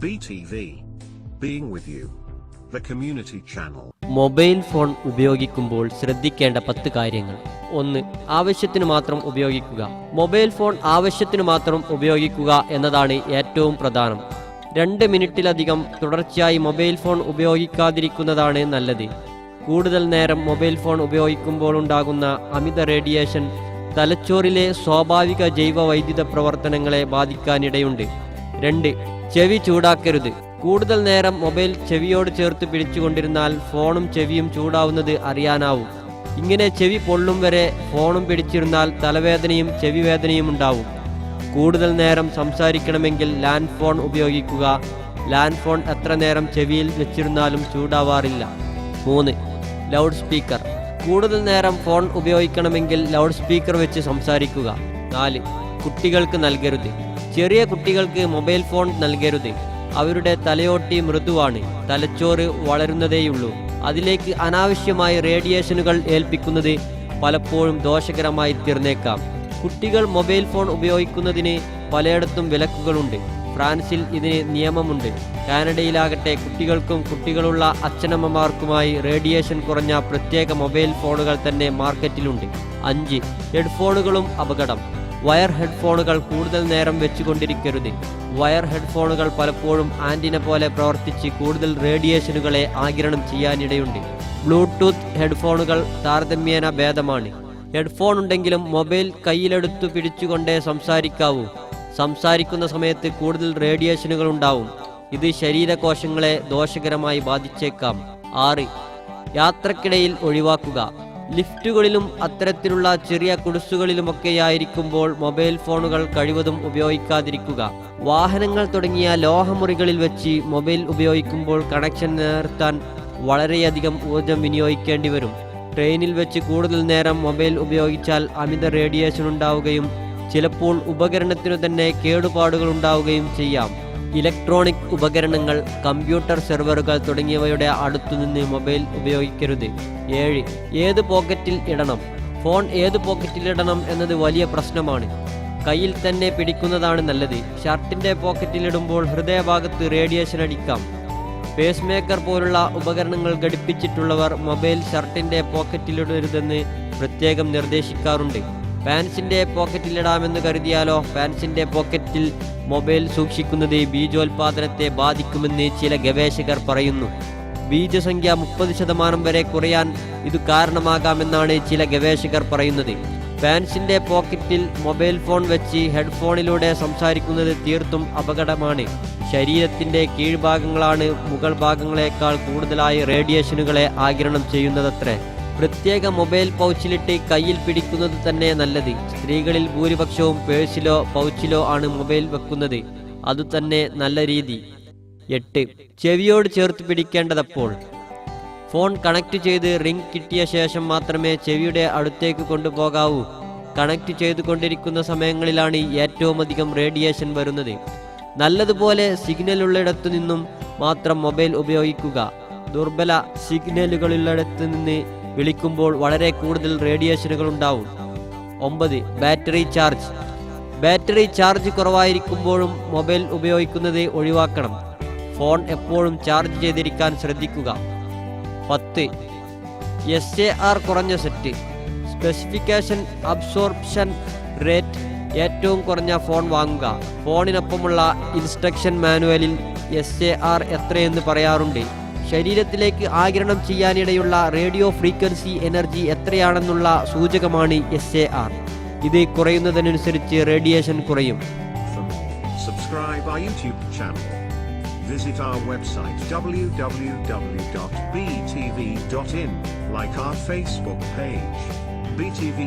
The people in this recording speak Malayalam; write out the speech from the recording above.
BTV. Being with you. The community channel. Mobile phone ഉപയോഗിക്കുമ്പോൾ ശ്രദ്ധിക്കേണ്ട പത്ത് കാര്യങ്ങൾ ഒന്ന് ആവശ്യത്തിന് മാത്രം ഉപയോഗിക്കുക മൊബൈൽ ഫോൺ ആവശ്യത്തിന് മാത്രം ഉപയോഗിക്കുക എന്നതാണ് ഏറ്റവും പ്രധാനം രണ്ട് മിനിറ്റിലധികം തുടർച്ചയായി മൊബൈൽ ഫോൺ ഉപയോഗിക്കാതിരിക്കുന്നതാണ് നല്ലത് കൂടുതൽ നേരം മൊബൈൽ ഫോൺ ഉപയോഗിക്കുമ്പോൾ ഉണ്ടാകുന്ന അമിത റേഡിയേഷൻ തലച്ചോറിലെ സ്വാഭാവിക ജൈവ വൈദ്യുത പ്രവർത്തനങ്ങളെ ബാധിക്കാനിടയുണ്ട് രണ്ട് ചെവി ചൂടാക്കരുത്. കൂടുതൽ നേരം മൊബൈൽ ചെവിയോട് ചേർത്ത് പിടിച്ചുകൊണ്ടിരുന്നാൽ ഫോണും ചെവിയും ചൂടാവുന്നത് അറിയാനാവും. ഇങ്ങനെ ചെവി പൊള്ളും വരെ ഫോണും പിടിച്ചിരുന്നാൽ തലവേദനയും ചെവി വേദനയും ഉണ്ടാവും. കൂടുതൽ നേരം സംസാരിക്കണമെങ്കിൽ ലാൻഡ് ഫോൺ ഉപയോഗിക്കുക. ലാൻഡ് ഫോൺ എത്ര നേരം ചെവിയിൽ വെച്ചിരുന്നാലും ചൂടാവാറില്ല. മൂന്ന് ലൗഡ് സ്പീക്കർ. കൂടുതൽ നേരം ഫോൺ ഉപയോഗിക്കണമെങ്കിൽ ലൗഡ് സ്പീക്കർ വെച്ച് സംസാരിക്കുക. നാല് കുട്ടികൾക്ക് നൽകരുത്. ചെറിയ കുട്ടികൾക്ക് മൊബൈൽ ഫോൺ നൽകരുത്. അവരുടെ തലയോട്ടി മൃദുവാണ്. തലച്ചോറ് വളരുന്നതേയുള്ളൂ. അതിലേക്ക് അനാവശ്യമായ റേഡിയേഷനുകൾ ഏൽപ്പിക്കുന്നത് പലപ്പോഴും ദോഷകരമായി തീർന്നേക്കാം. കുട്ടികൾ മൊബൈൽ ഫോൺ ഉപയോഗിക്കുന്നതിന് പലയിടത്തും വിലക്കുകളുണ്ട്. ഫ്രാൻസിൽ ഇതിന് നിയമമുണ്ട്. കാനഡയിലാകട്ടെ കുട്ടികൾക്കും കുട്ടികളുള്ള അച്ഛനമ്മമാർക്കുമായി റേഡിയേഷൻ കുറഞ്ഞ പ്രത്യേക മൊബൈൽ ഫോണുകൾ തന്നെ മാർക്കറ്റിലുണ്ട്. അഞ്ച് ഹെഡ്ഫോണുകളും അപകടം. വയർ ഹെഡ്ഫോണുകൾ കൂടുതൽ നേരം വെച്ചുകൊണ്ടിരിക്കരുത്. വയർ ഹെഡ്ഫോണുകൾ പലപ്പോഴും ആന്റിന പോലെ പ്രവർത്തിച്ച് കൂടുതൽ റേഡിയേഷനുകളെ ആഗിരണം ചെയ്യാനിടയുണ്ട്. ബ്ലൂടൂത്ത് ഹെഡ്ഫോണുകൾ താരതമ്യേന ഭേദമാണ്. ഹെഡ്ഫോൺ ഉണ്ടെങ്കിലും മൊബൈൽ കയ്യിലെടുത്തു പിടിച്ചുകൊണ്ടേ സംസാരിക്കാവൂ. സംസാരിക്കുന്ന സമയത്ത് കൂടുതൽ റേഡിയേഷനുകൾ ഉണ്ടാവും. ഇത് ശരീരകോശങ്ങളെ ദോഷകരമായി ബാധിച്ചേക്കാം. ആറ്. യാത്രക്കിടയിൽ ഒഴിവാക്കുക. ലിഫ്റ്റുകളിലും അത്തരത്തിലുള്ള ചെറിയ കുടിസുകളിലുമൊക്കെയായിരിക്കുമ്പോൾ മൊബൈൽ ഫോണുകൾ കഴിവതും ഉപയോഗിക്കാതിരിക്കുക. വാഹനങ്ങൾ തുടങ്ങിയ ലോഹമുറികളിൽ വെച്ച് മൊബൈൽ ഉപയോഗിക്കുമ്പോൾ കണക്ഷൻ നിർത്താൻ വളരെയധികം ഊർജം വിനിയോഗിക്കേണ്ടി വരും. ട്രെയിനിൽ വെച്ച് കൂടുതൽ നേരം മൊബൈൽ ഉപയോഗിച്ചാൽ അമിത റേഡിയേഷൻ ഉണ്ടാവുകയും ചിലപ്പോൾ ഉപകരണത്തിനു തന്നെ കേടുപാടുകൾ ഉണ്ടാവുകയും ചെയ്യാം. ഇലക്ട്രോണിക് ഉപകരണങ്ങൾ കമ്പ്യൂട്ടർ സെർവറുകൾ തുടങ്ങിയവയുടെ അടുത്തുനിന്ന് മൊബൈൽ ഉപയോഗിക്കരുത്. ഏഴ് ഏത് പോക്കറ്റിൽ ഇടണം? ഫോൺ ഏത് പോക്കറ്റിൽ ഇടണം എന്നത് വലിയ പ്രശ്നമാണ്. കയ്യിൽ തന്നെ പിടിക്കുന്നതാണ് നല്ലത്. ഷർട്ടിന്റെ പോക്കറ്റിലിടുമ്പോൾ ഹൃദയഭാഗത്ത് റേഡിയേഷൻ അടിക്കാം. പേസ് മേക്കർ പോലുള്ള ഉപകരണങ്ങൾ ഘടിപ്പിച്ചിട്ടുള്ളവർ മൊബൈൽ ഷർട്ടിന്റെ പോക്കറ്റിലിടരുതെന്ന് പ്രത്യേകം നിർദ്ദേശിക്കാറുണ്ട്. പാൻസിന്റെ പോക്കറ്റിലിടാമെന്ന് കരുതിയാലോ? പാൻസിന്റെ പോക്കറ്റിൽ മൊബൈൽ സൂക്ഷിക്കുന്നത് ബീജോത്പാദനത്തെ ബാധിക്കുമെന്ന് ചില ഗവേഷകർ പറയുന്നു. ബീജസംഖ്യ മുപ്പത് ശതമാനം വരെ കുറയാൻ ഇത് കാരണമാകാമെന്നാണ് ചില ഗവേഷകർ പറയുന്നത്. പാൻസിന്റെ പോക്കറ്റിൽ മൊബൈൽ ഫോൺ വെച്ച് ഹെഡ്ഫോണിലൂടെ സംസാരിക്കുന്നത് തീർത്തും അപകടമാണ്. ശരീരത്തിന്റെ കീഴ്ഭാഗങ്ങളാണ് മുകൾ ഭാഗങ്ങളെക്കാൾ കൂടുതലായി റേഡിയേഷനുകളെ ആകിരണം ചെയ്യുന്നതത്രേ. പ്രത്യേക മൊബൈൽ പൗച്ചിലിട്ട് കയ്യിൽ പിടിക്കുന്നത് തന്നെ നല്ലത്. സ്ത്രീകളിൽ ഭൂരിപക്ഷവും പേഴ്സിലോ പൗച്ചിലോ ആണ് മൊബൈൽ വെക്കുന്നത്. അതുതന്നെ നല്ല രീതി. എട്ട്. ചെവിയോട് ചേർത്ത് പിടിക്കേണ്ടതപ്പോൾ. ഫോൺ കണക്ട് ചെയ്ത് റിംഗ് കിട്ടിയ ശേഷം മാത്രമേ ചെവിയുടെ അടുത്തേക്ക് കൊണ്ടുപോകാവൂ. കണക്ട് ചെയ്തുകൊണ്ടിരിക്കുന്ന സമയങ്ങളിലാണ് ഏറ്റവും അധികം റേഡിയേഷൻ വരുന്നത്. നല്ലതുപോലെ സിഗ്നൽ ഉള്ളിടത്തു നിന്നും മാത്രം മൊബൈൽ ഉപയോഗിക്കുക. ദുർബല സിഗ്നലുകളുള്ളിടത്ത് നിന്ന് വിളിക്കുമ്പോൾ വളരെ കൂടുതൽ റേഡിയേഷനുകൾ ഉണ്ടാവും. ഒമ്പത് ബാറ്ററി ചാർജ്. ബാറ്ററി ചാർജ് കുറവായിരിക്കുമ്പോഴും മൊബൈൽ ഉപയോഗിക്കുന്നത് ഒഴിവാക്കണം. ഫോൺ എപ്പോഴും ചാർജ് ചെയ്തിരിക്കാൻ ശ്രദ്ധിക്കുക. പത്ത് എസ് എ ആർ കുറഞ്ഞ സെറ്റ്. സ്പെസിഫിക്കേഷൻ അബ്സോർപ്ഷൻ റേറ്റ് ഏറ്റവും കുറഞ്ഞ ഫോൺ വാങ്ങുക. ഫോണിനൊപ്പമുള്ള ഇൻസ്ട്രക്ഷൻ മാനുവലിൽ എസ് എ ആർ എത്രയെന്ന് പറയാറുണ്ട്? ശരീരത്തിലേക്ക് ആഗിരണം ചെയ്യാനിടയുള്ള റേഡിയോ ഫ്രീക്വൻസി എനർജി എത്രയാണെന്നുള്ള സൂചകമാണ് എസ് എ ആർ ഇത് കുറയുന്നതിനനുസരിച്ച് റേഡിയേഷൻ കുറയും. Visit our website www.btv.in, like our Facebook page, BTV